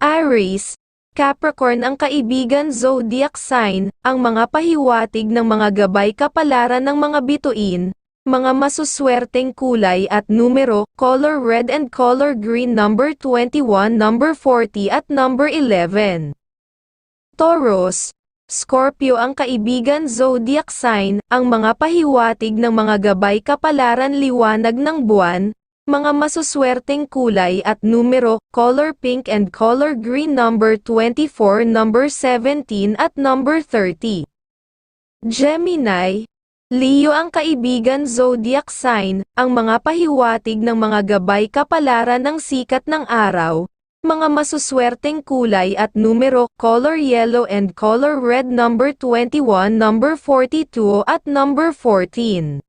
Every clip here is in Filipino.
Aries, Capricorn ang kaibigan zodiac sign, ang mga pahiwatig ng mga gabay kapalaran ng mga bituin, mga masuswerteng kulay at numero, color red and color green number 21, number 40 at number 11. Taurus, Scorpio ang kaibigan zodiac sign, ang mga pahiwatig ng mga gabay kapalaran liwanag ng buwan, mga masuswerteng kulay at numero, color pink and color green number 24, number 17 at number 30. Gemini, Leo ang kaibigan zodiac sign, ang mga pahiwatig ng mga gabay kapalaran ng sikat ng araw, mga masuswerteng kulay at numero, color yellow and color red number 21, number 42 at number 14.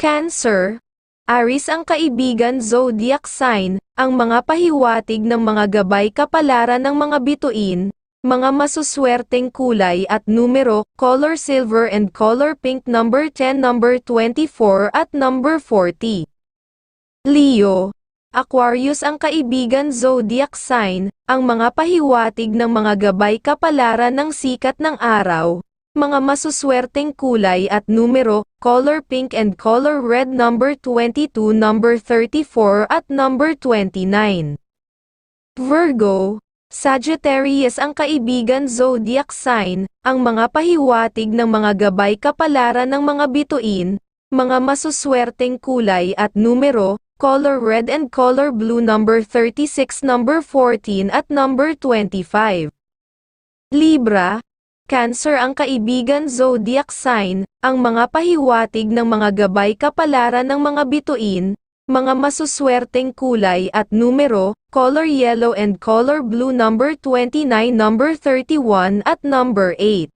Cancer, Aris ang kaibigan zodiac sign, ang mga pahiwatig ng mga gabay kapalaran ng mga bituin, mga masuswerteng kulay at numero, color silver and color pink number 10, number 24 at number 40. Leo, Aquarius ang kaibigan zodiac sign, ang mga pahiwatig ng mga gabay kapalaran ng sikat ng araw, mga masuswerteng kulay at numero, color pink and color red number 22, number 34 at number 29. Virgo, Sagittarius ang kaibigan zodiac sign, ang mga pahiwatig ng mga gabay kapalaran ng mga bituin, mga masuswerteng kulay at numero, color red and color blue number 36, number 14 at number 25. Libra, Cancer ang kaibigan zodiac sign, ang mga pahiwatig ng mga gabay kapalaran ng mga bituin, mga masuswerteng kulay at numero, color yellow and color blue number 29, number 31 at number 8.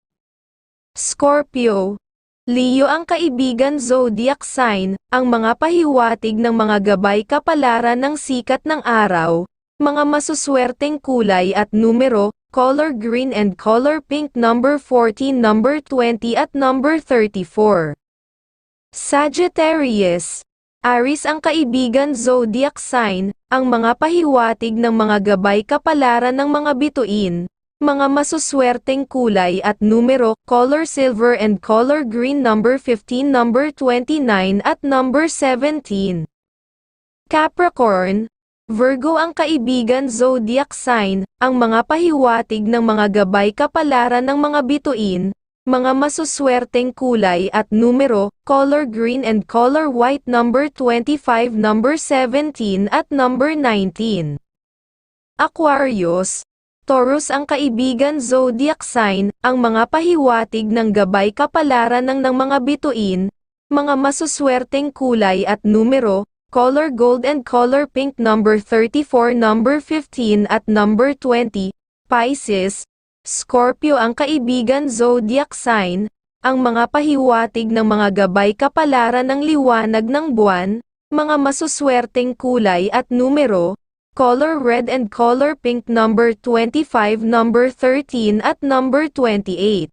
Scorpio, Leo ang kaibigan zodiac sign, ang mga pahiwatig ng mga gabay kapalaran ng sikat ng araw, mga masuswerteng kulay at numero, color green and color pink number 14 number 20 at number 34. Sagittarius, Aris ang kaibigan zodiac sign, ang mga pahiwatig ng mga gabay kapalaran ng mga bituin, mga masuswerteng kulay at numero, color silver and color green number 15 number 29 at number 17. Capricorn, Virgo ang kaibigan zodiac sign, ang mga pahiwatig ng mga gabay kapalaran ng mga bituin, mga masuswerteng kulay at numero, color green and color white number 25, number 17 at number 19. Aquarius, Taurus ang kaibigan zodiac sign, ang mga pahiwatig ng gabay kapalaran ng ng mga bituin, mga masuswerteng kulay at numero, color gold and color pink number 34 number 15 at number 20, Pisces, Scorpio ang kaibigan zodiac sign, ang mga pahiwatig ng mga gabay kapalaran ng liwanag ng buwan, mga masuswerteng kulay at numero, color red and color pink number 25 number 13 at number 28.